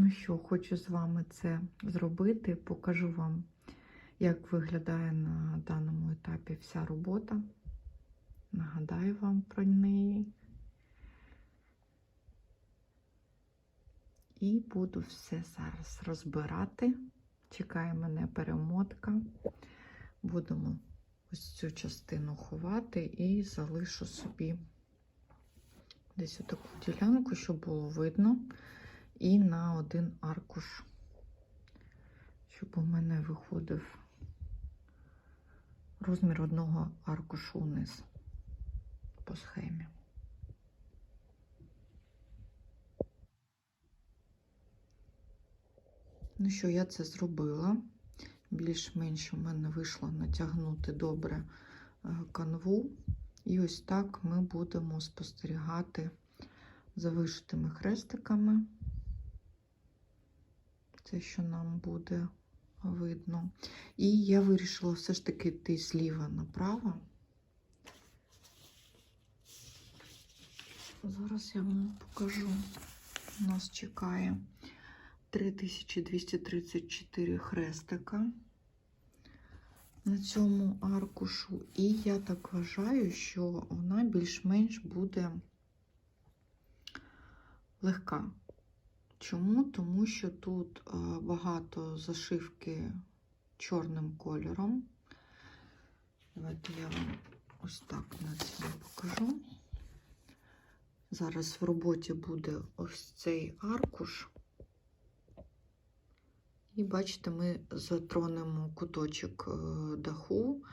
Ну що, хочу з вами це зробити. Покажу вам, як виглядає на даному етапі вся робота. Нагадаю вам про неї. І буду все зараз розбирати. Чекає мене перемотка. Будемо ось цю частину ховати і залишу собі десь таку ділянку, щоб було видно, і на один аркуш, щоб у мене виходив розмір одного аркушу вниз по схемі. Ну що, я це зробила. Більш-менш у мене вийшло натягнути добре е, канву. І ось так ми будемо спостерігати за вишитими хрестиками. Це, що нам буде видно. І я вирішила все ж таки йти зліва направо. Зараз я вам покажу. Нас чекає 3234 хрестика на цьому аркушу. І я так вважаю, що вона більш-менш буде легка. Чому? Тому що тут багато зашивки чорним кольором. Давайте я вам ось так на цьому покажу. Зараз в роботі буде ось цей аркуш. І бачите, ми затронемо куточок даху,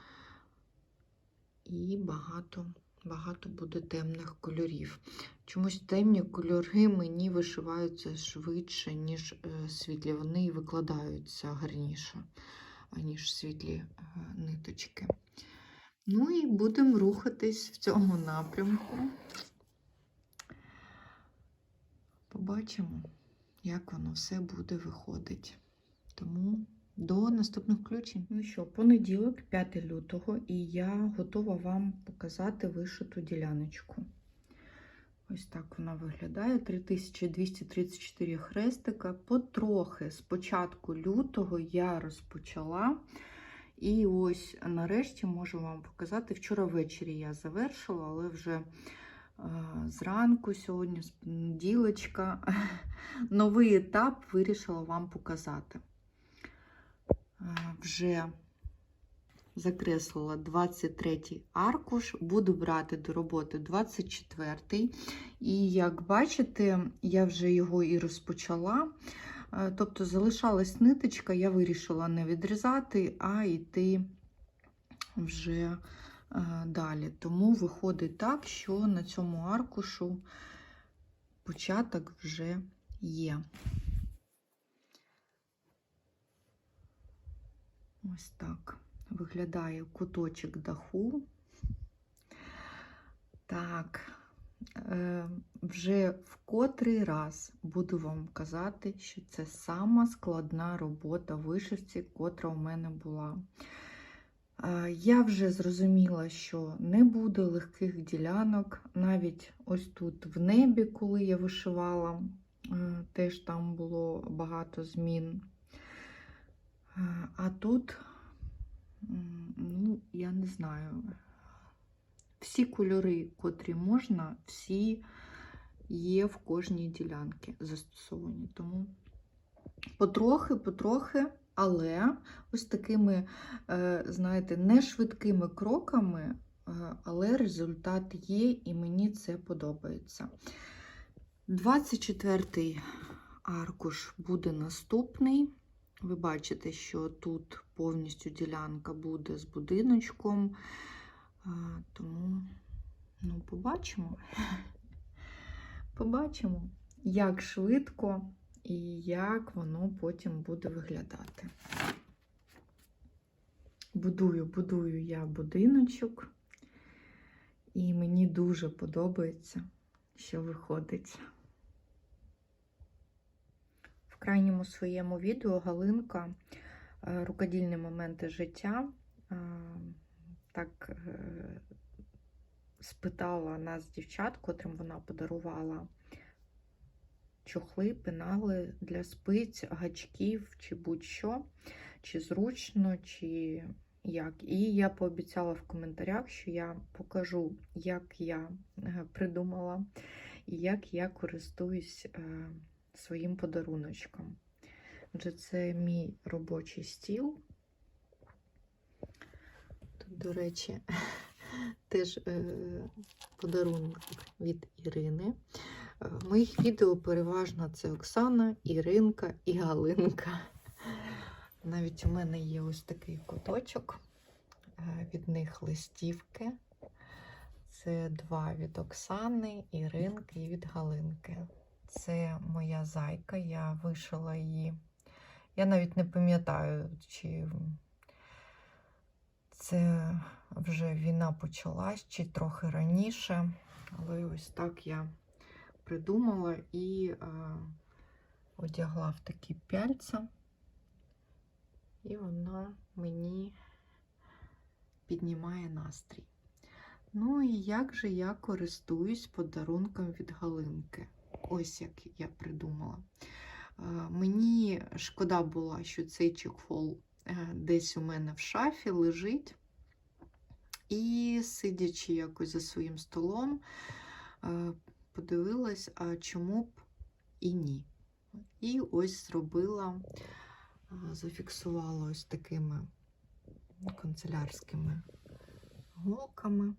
і багато, багато буде темних кольорів. Чомусь темні кольори мені вишиваються швидше, ніж світлі. Вони викладаються гарніше, ніж світлі ниточки. Ну і будемо рухатись в цьому напрямку. Побачимо, як воно все буде виходити. Тому до наступних включень. Ну що, понеділок, 5 лютого, і я готова вам показати вишиту діляночку. Ось так вона виглядає. 3234 хрестика. Потрохи з початку лютого я розпочала. І ось нарешті можу вам показати. Вчора ввечері я завершила, але вже зранку сьогодні, з понеділочка, новий етап вирішила вам показати вже закреслила 23 аркуш, буду брати до роботи 24. І, як бачите, я вже його і розпочала. Тобто залишалась ниточка, я вирішила не відрізати, а йти вже далі. Тому виходить так, що на цьому аркушу початок вже є. Ось так виглядає куточок даху. Так, е, вже в котрий раз буду вам казати, що це сама складна робота вишивці, котра у мене була. Е, я вже зрозуміла, що не буде легких ділянок. Навіть ось тут в небі, коли я вишивала, е, теж там було багато змін. А тут, ну, я не знаю, всі кольори, котрі можна, всі є в кожній ділянці застосовані. Тому потрохи, потрохи, але ось такими, е, знаєте, не швидкими кроками, е, але результат є, і мені це подобається. 24-й аркуш буде наступний. Ви бачите, що тут повністю ділянка буде з будиночком, тому, ну, побачимо. Побачимо, як швидко і як воно потім буде виглядати. Будую, будую я будиночок, і мені дуже подобається, що виходить. Крайньому своєму відео Галинка е, рукодільні моменти життя е, так е, спитала нас, дівчат, котрим вона подарувала чохли, пенали для спиць, гачків чи будь-що, чи зручно, чи як. І я пообіцяла в коментарях, що я покажу, як я придумала і як я користуюсь своїм подаруночком. Отже, це мій робочий стіл. Тут, до речі, теж е, подарунок від Ірини. Е, В моїх відео переважно це Оксана, Іринка і Галинка. Навіть у мене є ось такий куточок, е, від них листівки. Це два від Оксани, Іринки і від Галинки. Це моя зайка, я вишила її. Я навіть не пам'ятаю, чи це вже війна почалась, чи трохи раніше. Але ось так я придумала і е, одягла в такі пяльця. І вона мені піднімає настрій. Ну і як же я користуюсь подарунком від Галинки? Ось як я придумала. Е, Мені шкода була, що цей чехол е, десь у мене в шафі лежить. І сидячи якось за своїм столом, е, подивилась, а чому б і ні. І ось зробила, зафіксувала ось такими канцелярськими голками,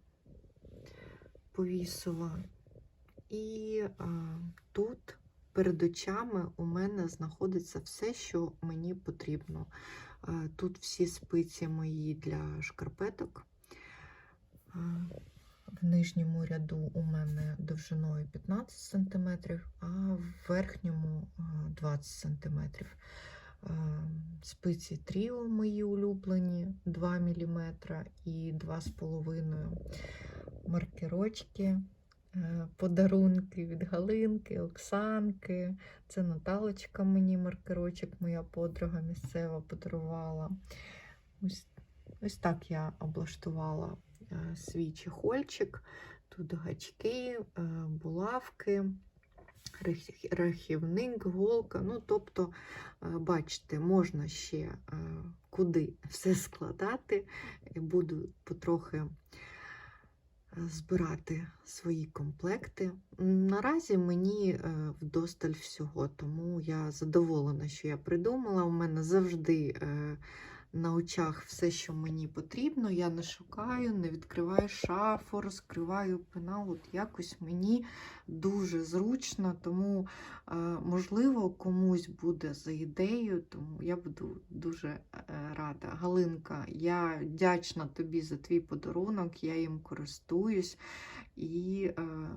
повісила. І а, тут перед очами у мене знаходиться все, що мені потрібно. А, тут всі спиці мої для шкарпеток. А, в нижньому ряду у мене довжиною 15 см, а в верхньому 20 см. Спиці тріо мої улюблені 2 мм і 2,5 маркерочки, подарунки від Галинки, Оксанки. Це Наталочка мені маркерочок, моя подруга місцева подарувала. Ось, ось так я облаштувала е, свій чехольчик. Тут гачки, е, булавки, рахівник, голка. Ну, тобто, е, бачите, можна ще е, куди все складати. Буду потрохи е, збирати свої комплекти. Наразі мені е, вдосталь всього, тому я задоволена, що я придумала. У мене завжди е, на очах все, що мені потрібно. Я не шукаю, не відкриваю шафу, розкриваю пенал. От якось мені дуже зручно, тому, е, можливо, комусь буде за ідею, тому я буду дуже е, рада. Галинка, я вдячна тобі за твій подарунок, я їм користуюсь і е,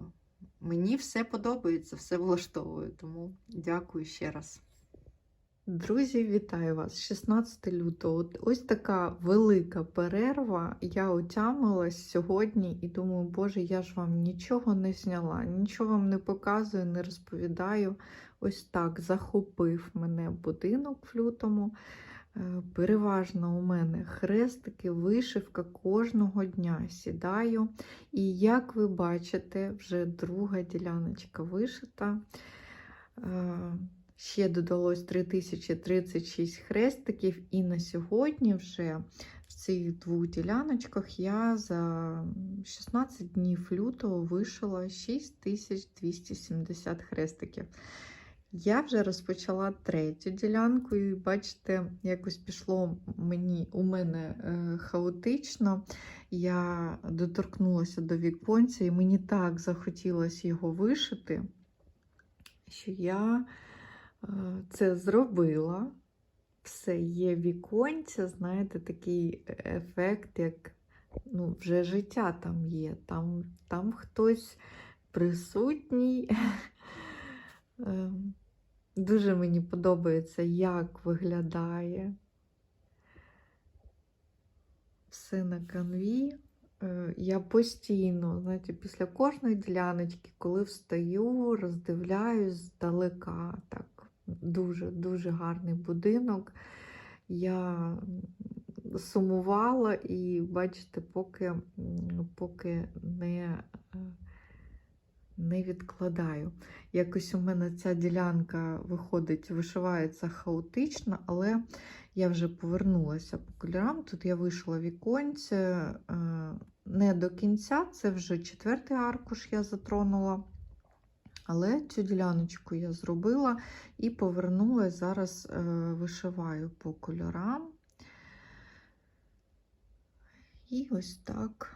мені все подобається, все влаштовує. Тому дякую ще раз. Друзі, вітаю вас! 16 лютого. Ось така велика перерва. Я отямилась сьогодні і думаю, Боже, я ж вам нічого не зняла, нічого вам не показую, не розповідаю. Ось так захопив мене будинок в лютому. Е, Переважно у мене хрестики, вишивка кожного дня сідаю. І як ви бачите, вже друга діляночка вишита. Ще додалось 3036 хрестиків, і на сьогодні вже в цих двох діляночках я за 16 днів лютого вишила 6270 хрестиків. Я вже розпочала третю ділянку, і бачите, якось пішло мені, у мене е, хаотично. Я доторкнулася до віконця, і мені так захотілося його вишити, що я це зробила. Все є віконця, знаєте, такий ефект, як ну, вже життя там є. Там, там хтось присутній. Ем, Дуже мені подобається, як виглядає все на канві. Е, Я постійно, знаєте, після кожної діляночки, коли встаю, роздивляюсь здалека. Так, дуже-дуже гарний будинок. Я сумувала і, бачите, поки, поки не, е, не відкладаю. Якось у мене ця ділянка виходить, вишивається хаотично, але я вже повернулася по кольорам. Тут я вийшла віконце е, не до кінця, це вже четвертий аркуш я затронула. Але цю діляночку я зробила і повернулася. Зараз е, вишиваю по кольорам. І ось так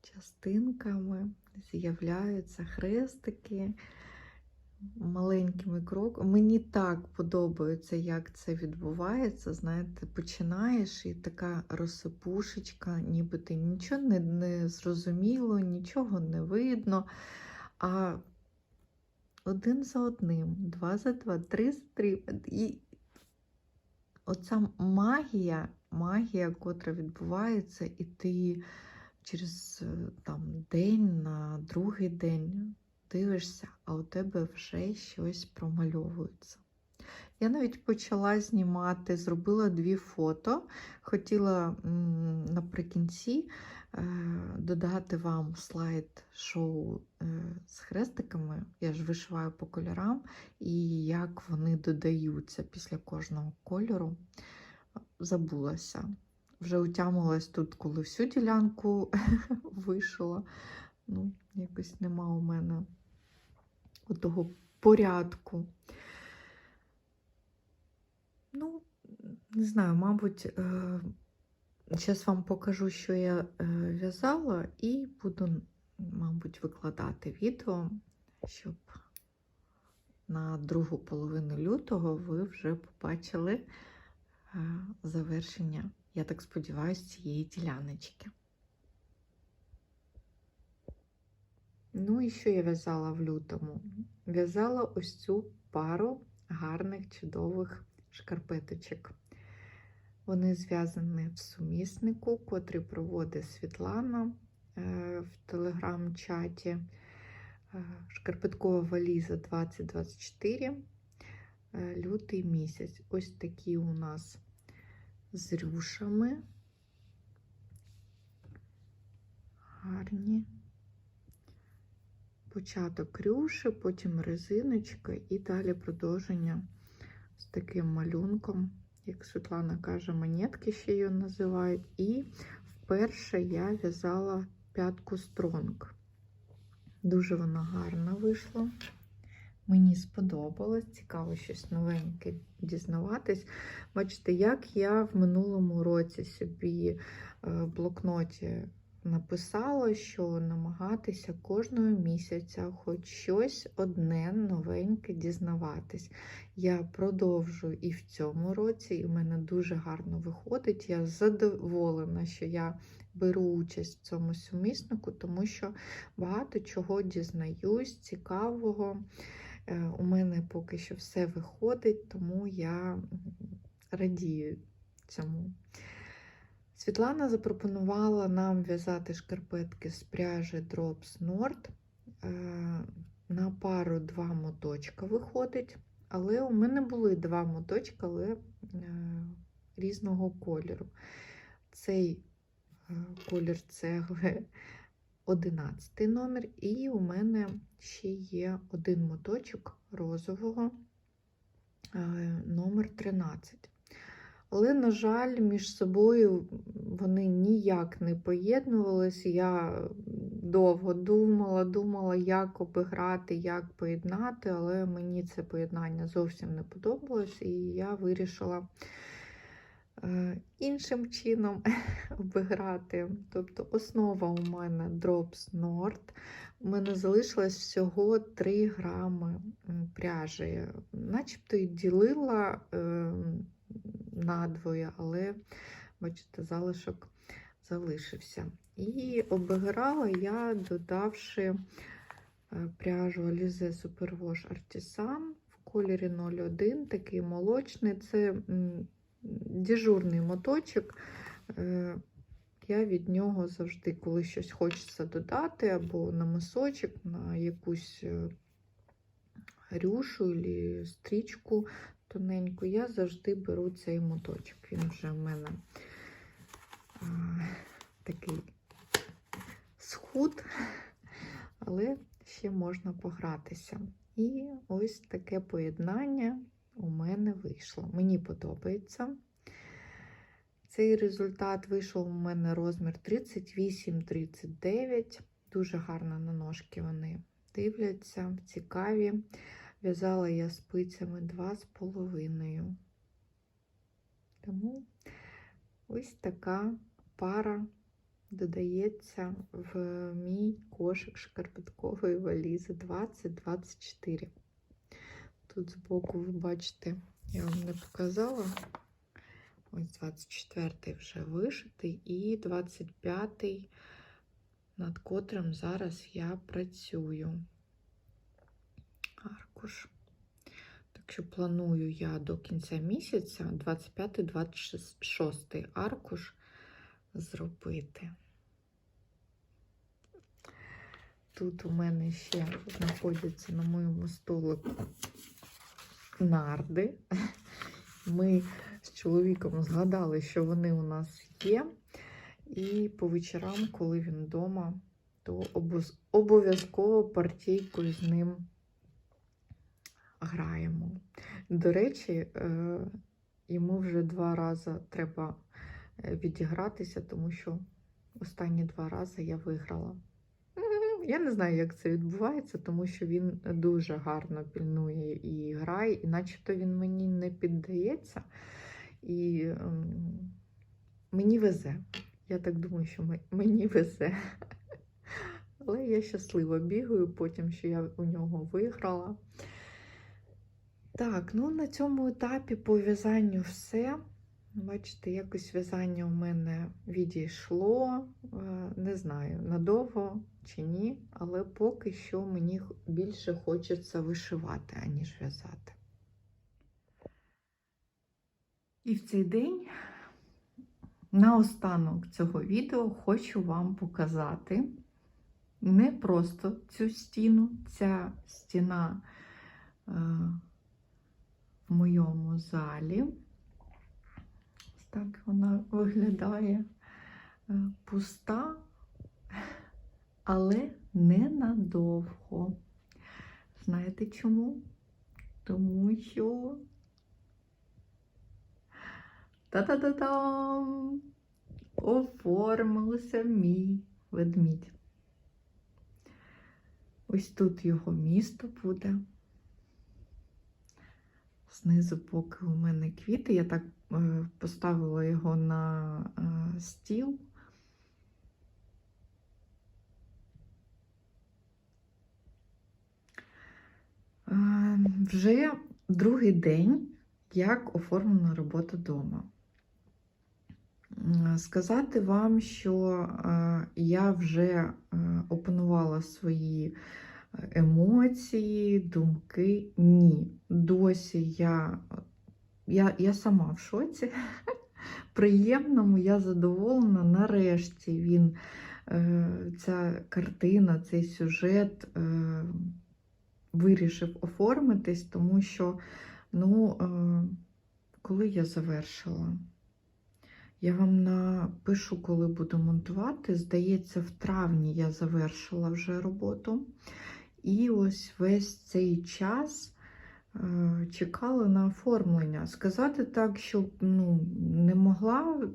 частинками з'являються хрестики маленькими кроками. Мені так подобається, як це відбувається. Знаєте, починаєш і така розсипушечка, ніби ти нічого не, не зрозуміло, нічого не видно. А один за одним, два за два, три за три. І оця магія, магія, котра відбувається, і ти через е, там, день на другий день дивишся, а у тебе вже щось промальовується. Я навіть почала знімати, зробила дві фото. Хотіла наприкінці е, додати вам слайд шоу е, з хрестиками. Я ж вишиваю по кольорам, і як вони додаються після кожного кольору. Забулася. Вже утямилась тут, коли всю ділянку вишила. Ну, якось нема у мене того порядку. Ну, не знаю, мабуть, зараз вам покажу, що я е, в'язала, і буду, мабуть, викладати відео, щоб на другу половину лютого ви вже побачили е, завершення, я так сподіваюся, цієї діляночки. Ну і що я в'язала в лютому? В'язала ось цю пару гарних, чудових шкарпеточок. Вони зв'язані в суміснику, котрий проводить Світлана е, в телеграм-чаті. Е, шкарпеткова валіза 2024, е, лютий місяць. Ось такі у нас з рюшами. Гарні початок рюші, потім резиночка і далі продовження з таким малюнком, як Світлана каже, монетки ще її називають. І вперше я в'язала п'ятку стронг. Дуже вона гарна вийшла. Мені сподобалось, цікаво щось новеньке дізнаватись. Бачите, як я в минулому році собі е, в блокноті написала, що намагатися кожного місяця хоч щось одне новеньке дізнаватись. Я продовжую і в цьому році, і в мене дуже гарно виходить. Я задоволена, що я беру участь в цьому суміснику, тому що багато чого дізнаюсь, цікавого. Е, у мене поки що все виходить, тому я радію цьому. Світлана запропонувала нам в'язати шкарпетки з пряжі Drops Nord. Е, на пару два моточка виходить. Але у мене були два моточка, але е, різного кольору. Цей е, колір цегли 11 номер, і у мене ще є один моточок розового номер 13. Але, на жаль, між собою вони ніяк не поєднувалися. Я довго думала, думала, як обіграти, як поєднати, але мені це поєднання зовсім не подобалось, і я вирішила е, іншим чином обіграти. Тобто основа у мене Drops Nord. У мене залишилось всього 3 грами пряжі, начебто і ділила. Надвоє, але, бачите, залишок залишився. І обіграла я, додавши е, пряжу Alize Superwash Artisan в кольорі 01, такий молочний. Це дежурний моточок. Е, я від нього завжди, коли щось хочеться додати, або на мисочок, на якусь е, рюшу або стрічку, тоненьку, я завжди беру цей моточок. Він вже в мене а, такий схуд, але ще можна погратися. І ось таке поєднання у мене вийшло. Мені подобається. Цей результат вийшов у мене розмір 38-39. Дуже гарно на ножки вони дивляться, цікаві. В'язала я спицями 2,5. Тому ось така пара додається в мій кошик шкарпеткової валізи 2024. Тут збоку ви бачите, я вам не показала. Ось 24-й вже вишитий, і 25-й, над котрим зараз я працюю. Аркуш. Так що планую я до кінця місяця 25-26 аркуш зробити. Тут у мене ще знаходяться на моєму столику нарди. Ми з чоловіком згадали, що вони у нас є. І по вечорам, коли він вдома, то обов'язково партійку з ним граємо. До речі, е, йому вже два рази треба е, відігратися, тому що останні два рази я виграла. Я не знаю, як це відбувається, тому що він дуже гарно пільнує і грає, і начебто він мені не піддається. І ем, мені везе. Я так думаю, що мені везе. Але я щасливо бігаю, потім що я у нього виграла. Так, ну на цьому етапі по в'язанню все. Бачите, якось в'язання у мене відійшло. Е, не знаю, надовго чи ні, але поки що мені більше хочеться вишивати, аніж в'язати. І в цей день, наостанок цього відео, хочу вам показати не просто цю стіну, ця стіна е, в моєму залі. Ось так вона виглядає е, пуста, але ненадовго. Знаєте чому? Тому що та-та-та-там! Оформився мій ведмідь. Ось тут його місто буде. Знизу, поки у мене квіти, я так е, поставила його на е, стіл. Е, вже другий день, як оформлена робота вдома. Сказати вам, що я вже опанувала свої емоції, думки. Ні. Досі я я, я сама в шоці. Приємному, я задоволена. Нарешті він, е, ця картина, цей сюжет вирішив оформитись, тому що, ну, коли я завершила. Я вам напишу, коли буду монтувати. Здається, в травні я завершила вже роботу. І ось весь цей час е, чекала на оформлення. Сказати так, що ну, не могла,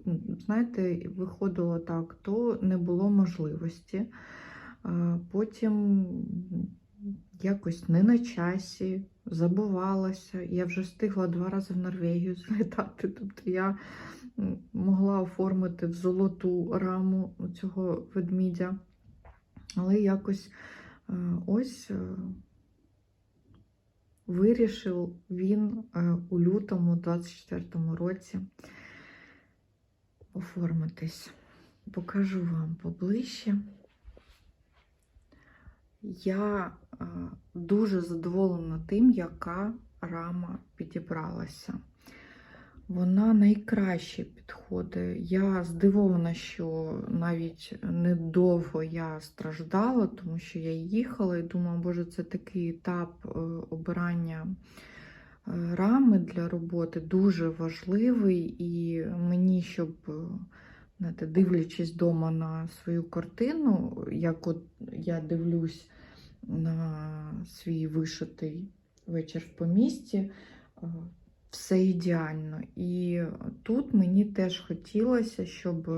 знаєте, виходило так, то не було можливості. Е, потім якось не на часі, забувалася. Я вже встигла два рази в Норвегію злітати. Тобто я могла оформити в золоту раму цього ведмідя. Але якось ось е, вирішив він е, у лютому 24-му році оформитись. Покажу вам поближче. Я дуже задоволена тим, яка рама підібралася вона найкраще підходить. Я здивована, що навіть недовго я страждала, тому що я їхала і думала, боже, це такий етап е, обирання е, рами для роботи дуже важливий, і мені, щоб е, знаєте, дивлячись вдома на свою картину, як от я дивлюсь на свій вишитий вечір в помісті, все ідеально. І тут мені теж хотілося, щоб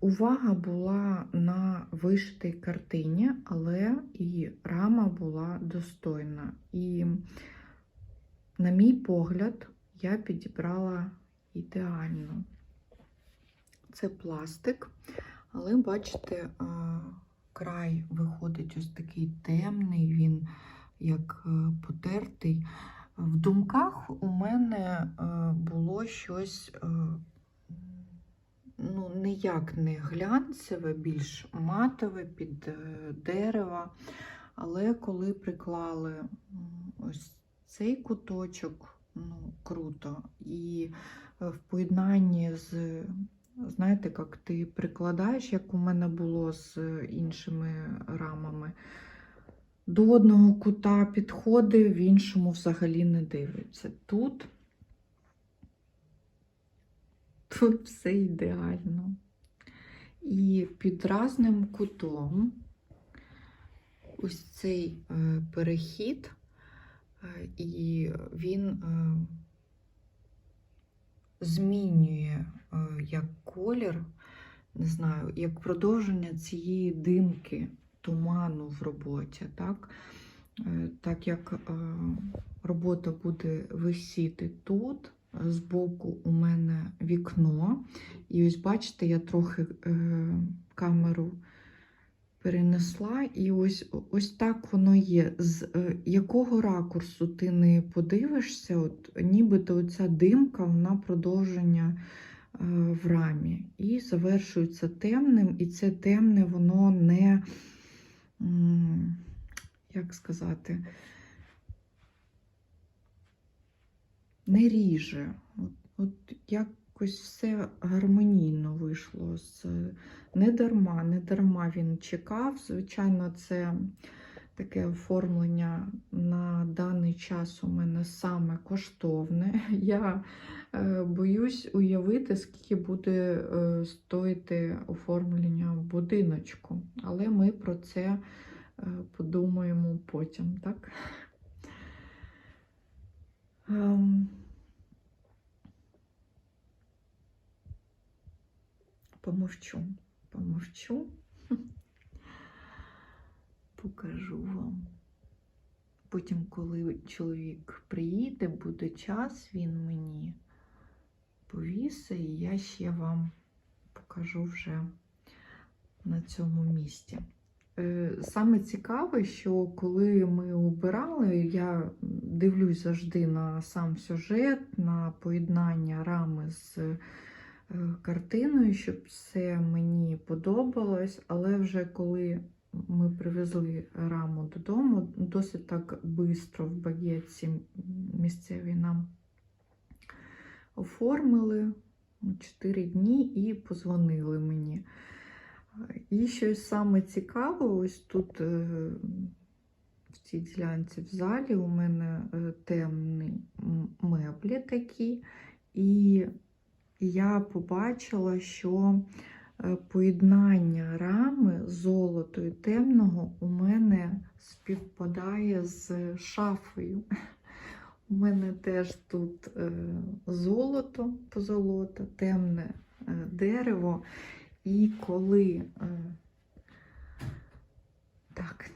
увага була на вишитій картині, але і рама була достойна. І, на мій погляд, я підібрала ідеально. Це пластик, але бачите, край виходить ось такий темний, він як е, потертий. В думках у мене е, було щось е, ну, ніяк не глянцеве, більш матове під дерева. Але коли приклали ось цей куточок, ну, круто. І в поєднанні з, знаєте, як ти прикладаєш, як у мене було з іншими рамами. До одного кута підходить, в іншому взагалі не дивиться. Тут, тут все ідеально. І під разним кутом ось цей е, перехід, е, і він е, змінює як колір, не знаю, як продовження цієї димки туману в роботі. Так, Е, так як е, робота буде висіти тут, збоку у мене вікно. І ось бачите, я трохи е, камеру перенесла, і ось, ось так воно є. З якого ракурсу ти не подивишся, от, нібито оця димка, вона продовження в рамі. І завершується темним, і це темне, воно не, як сказати, не ріже. От, от якось все гармонійно вийшло. З... Не дарма, не дарма він чекав. Звичайно, це таке оформлення на даний час у мене саме коштовне. Я боюсь уявити, скільки буде е, стоїти оформлення будиночку. Але ми про це е, подумаємо потім, так? Ем, Помовчу, помовчу. Покажу вам. Потім, коли чоловік приїде, буде час, він мені повісить, і я ще вам покажу вже на цьому місці. Е, Саме цікаве, що коли ми обирали, я дивлюсь завжди на сам сюжет, на поєднання рами з е, картиною, щоб все мені подобалось, але вже коли ми привезли раму додому, досить так швидко в багетці місцеві нам оформили 4 дні і позвонили мені. І щось саме цікаве, ось тут е, в цій ділянці в залі у мене е, темні меблі такі, і я побачила, що е, поєднання рами золоту і темного у мене співпадає з шафою. У мене теж тут е, золото, позолота, темне е, дерево. І коли е, так,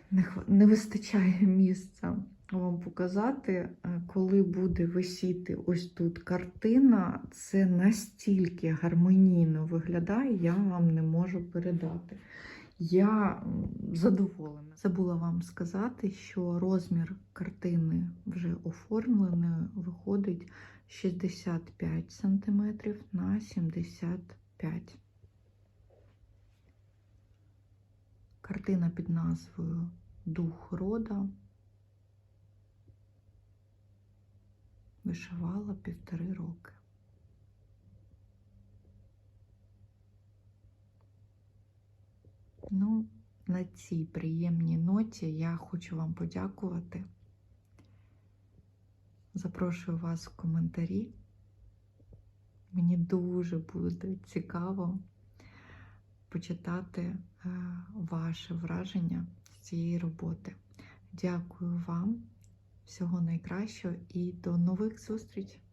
не, вистачає місця вам показати, коли буде висіти ось тут картина, це настільки гармонійно виглядає, я вам не можу передати. Я задоволена. Забула вам сказати, що розмір картини вже оформлений, виходить 65 см на 75 Картина під назвою Дух рода вишивала півтори роки. Ну, на цій приємній ноті я хочу вам подякувати. Запрошую вас в коментарі. Мені дуже буде цікаво почитати е, ваше враження з цієї роботи. Дякую вам, всього найкращого і до нових зустрічей!